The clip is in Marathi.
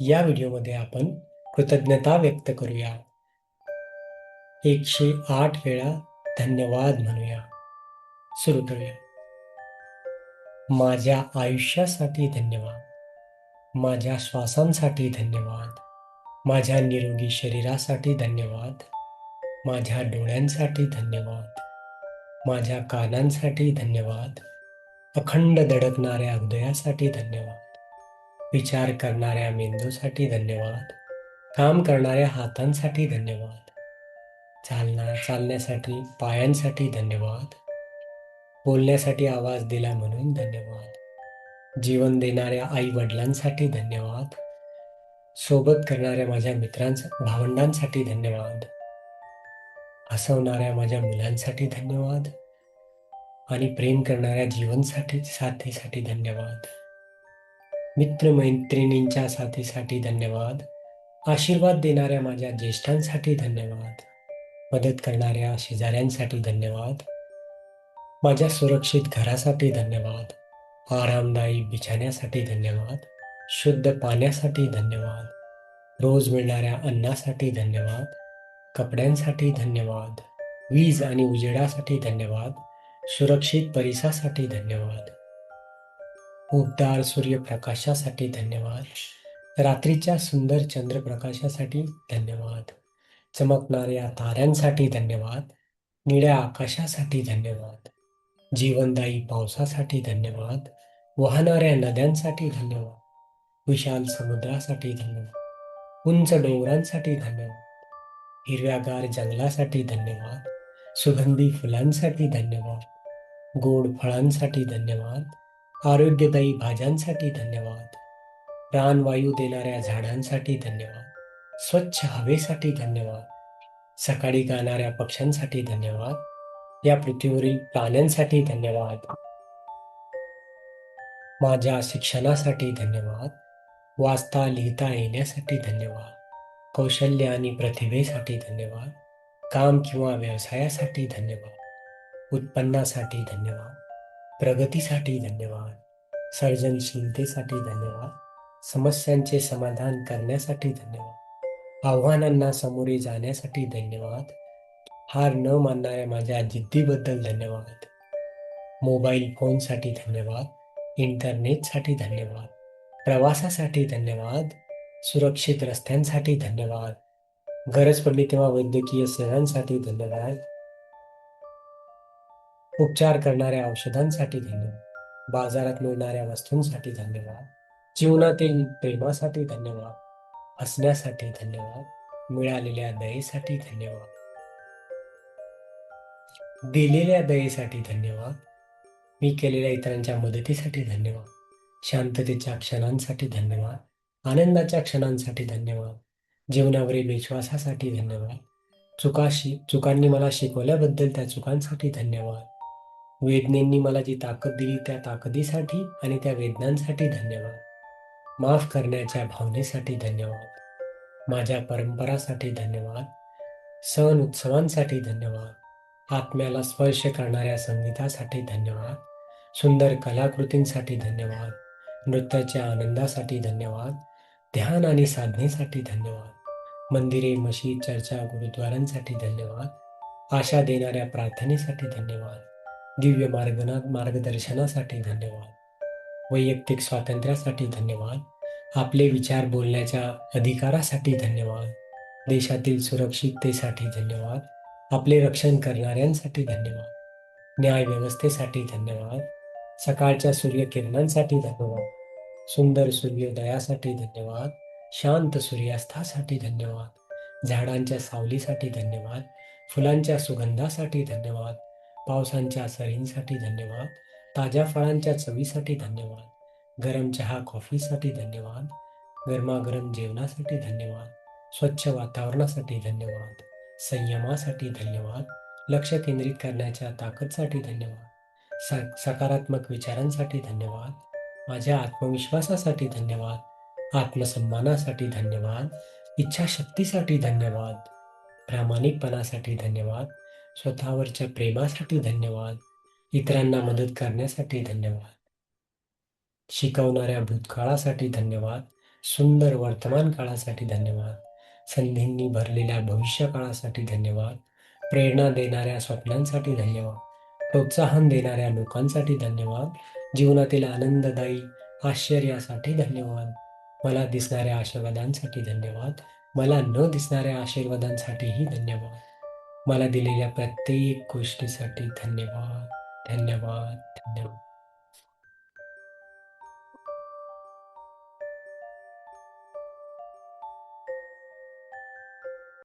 या व्हिडिओमध्ये आपण कृतज्ञता व्यक्त करूया. एकशे आठ वेळा धन्यवाद म्हणूया. सुरू करूया. माझ्या आयुष्यासाठी धन्यवाद. माझ्या श्वासांसाठी धन्यवाद. माझ्या निरोगी शरीरासाठी धन्यवाद. माझ्या डोळ्यांसाठी धन्यवाद. माझ्या कानांसाठी धन्यवाद. अखंड धडकणाऱ्या हृदयासाठी धन्यवाद. विचार करणाऱ्या मेंदूसाठी धन्यवाद. काम करणाऱ्या हातांसाठी धन्यवाद. चालना चालण्यासाठी पायांसाठी धन्यवाद. बोलण्यासाठी आवाज दिला म्हणून धन्यवाद. जीवन देणाऱ्या आई वडिलांसाठी धन्यवाद. सोबत करणाऱ्या माझ्या मित्रांस भावंडांसाठी धन्यवाद. हसवणाऱ्या माझ्या मुलांसाठी धन्यवाद. आणि प्रेम करणाऱ्या जीवनसाठी साथीसाठी धन्यवाद. मित्रमैत्रिणींच्या साथीसाठी धन्यवाद. आशीर्वाद देणाऱ्या माझ्या ज्येष्ठांसाठी धन्यवाद. मदत करणाऱ्या शेजाऱ्यांसाठी धन्यवाद. माझ्या सुरक्षित घरासाठी धन्यवाद. आरामदायी बिछाण्यासाठी धन्यवाद. शुद्ध पाण्यासाठी धन्यवाद. रोज मिळणाऱ्या अन्नासाठी धन्यवाद. कपड्यांसाठी धन्यवाद. वीज आणि उजेडासाठी धन्यवाद. सुरक्षित परिसासाठी धन्यवाद. उबदार सूर्यप्रकाशासाठी धन्यवाद. रात्रीच्या सुंदर चंद्रप्रकाशासाठी धन्यवाद. चमकणाऱ्या ताऱ्यांसाठी धन्यवाद. निळ्या आकाशासाठी धन्यवाद. जीवनदायी पावसासाठी धन्यवाद. वाहणाऱ्या नद्यांसाठी धन्यवाद. विशाल समुद्रासाठी धन्यवाद. उंच डोंगरांसाठी धन्यवाद. हिरव्यागार जंगलासाठी धन्यवाद. सुगंधी फुलांसाठी धन्यवाद. गोड फळांसाठी धन्यवाद. आरोग्यदायी भाज्यांसाठी धन्यवाद. प्राणवायू देणाऱ्या झाडांसाठी धन्यवाद. स्वच्छ हवेसाठी धन्यवाद. सकाळी गाणाऱ्या पक्ष्यांसाठी धन्यवाद. या पृथ्वीवरील प्राण्यांसाठी धन्यवाद. माझ्या शिक्षणासाठी धन्यवाद. वाचता लिहिता येण्यासाठी धन्यवाद. कौशल्य आणि प्रतिभेसाठी धन्यवाद. काम किंवा व्यवसायासाठी धन्यवाद. उत्पन्नासाठी धन्यवाद. प्रगतीसाठी धन्यवाद. सर्जनशीलतेसाठी धन्यवाद. समस्यांचे समाधान करण्यासाठी धन्यवाद. आव्हानांना सामोरे जाण्यासाठी धन्यवाद. हार न मानणाऱ्या माझ्या जिद्दीबद्दल धन्यवाद. मोबाईल फोनसाठी धन्यवाद. इंटरनेटसाठी धन्यवाद. प्रवासासाठी धन्यवाद. सुरक्षित रस्त्यांसाठी धन्यवाद. गरज पडली तेव्हा वैद्यकीय सेवांसाठी धन्यवाद. उपचार करणाऱ्या औषधांसाठी धन्यवाद. बाजारात मिळणाऱ्या वस्तूंसाठी धन्यवाद. जीवनातील प्रेमासाठी धन्यवाद. हसण्यासाठी धन्यवाद. मिळालेल्या दयेसाठी धन्यवाद. दिलेल्या दयेसाठी धन्यवाद. मी केलेल्या इतरांच्या मदतीसाठी धन्यवाद. शांततेच्या क्षणांसाठी धन्यवाद. आनंदाच्या क्षणांसाठी धन्यवाद. जीवनावरील विश्वासासाठी धन्यवाद. चुकाशी चुकांनी मला शिकवल्याबद्दल त्या चुकांसाठी धन्यवाद. वेदनेंनी मला जी ताकद दिली त्या ताकदीसाठी आणि त्या वेदनांसाठी धन्यवाद. माफ करण्याच्या भावनेसाठी धन्यवाद. माझ्या परंपरासाठी धन्यवाद. सण उत्सवांसाठी धन्यवाद. आत्म्याला स्पर्श करणाऱ्या संगीतासाठी धन्यवाद. सुंदर कलाकृतींसाठी धन्यवाद. नृत्याच्या आनंदासाठी धन्यवाद. ध्यान आणि साधनेसाठी धन्यवाद. मंदिरे मशीद चर्चा गुरुद्वारांसाठी धन्यवाद. आशा देणाऱ्या प्रार्थनेसाठी धन्यवाद. दिव्य मार्गना मार्गदर्शनासाठी धन्यवाद. वैयक्तिक स्वातंत्र्यासाठी धन्यवाद. आपले विचार बोलण्याच्या अधिकारासाठी धन्यवाद. देशातील सुरक्षिततेसाठी धन्यवाद. आपले रक्षण करणाऱ्यांसाठी धन्यवाद. न्याय व्यवस्थेसाठी धन्यवाद. सकाळच्या सूर्यकिरणांसाठी धन्यवाद. सुंदर सूर्योदयासाठी धन्यवाद. शांत सूर्यास्तासाठी धन्यवाद. झाडांच्या सावलीसाठी धन्यवाद. फुलांच्या सुगंधासाठी धन्यवाद. पावसांच्या सरींसाठी धन्यवाद. ताज्या फळांच्या चवीसाठी धन्यवाद. गरम चहा कॉफीसाठी धन्यवाद. गरमागरम जेवणासाठी धन्यवाद. स्वच्छ वातावरणासाठी धन्यवाद. संयमासाठी धन्यवाद. लक्ष केंद्रित करण्याच्या ताकदसाठी धन्यवाद. सा सकारात्मक विचारांसाठी धन्यवाद. माझ्या आत्मविश्वासासाठी धन्यवाद. आत्मसन्मानासाठी धन्यवाद. इच्छाशक्तीसाठी धन्यवाद. प्रामाणिकपणासाठी धन्यवाद. स्वतःवरच्या प्रेमासाठी धन्यवाद. इतरांना मदत करण्यासाठी धन्यवाद. शिकवणाऱ्या भूतकाळासाठी धन्यवाद. सुंदर वर्तमान काळासाठी धन्यवाद. संधींनी भरलेल्या भविष्य काळासाठी धन्यवाद. प्रेरणा देणाऱ्या स्वप्नांसाठी धन्यवाद. प्रोत्साहन देणाऱ्या लोकांसाठी धन्यवाद. जीवनातील आनंददायी आश्चर्यासाठी धन्यवाद. मला दिसणाऱ्या आशीर्वादांसाठी धन्यवाद. मला न दिसणाऱ्या आशीर्वादांसाठीही धन्यवाद. मला दिलेल्या प्रत्येक गोष्टीसाठी धन्यवाद धन्यवाद धन्यवाद.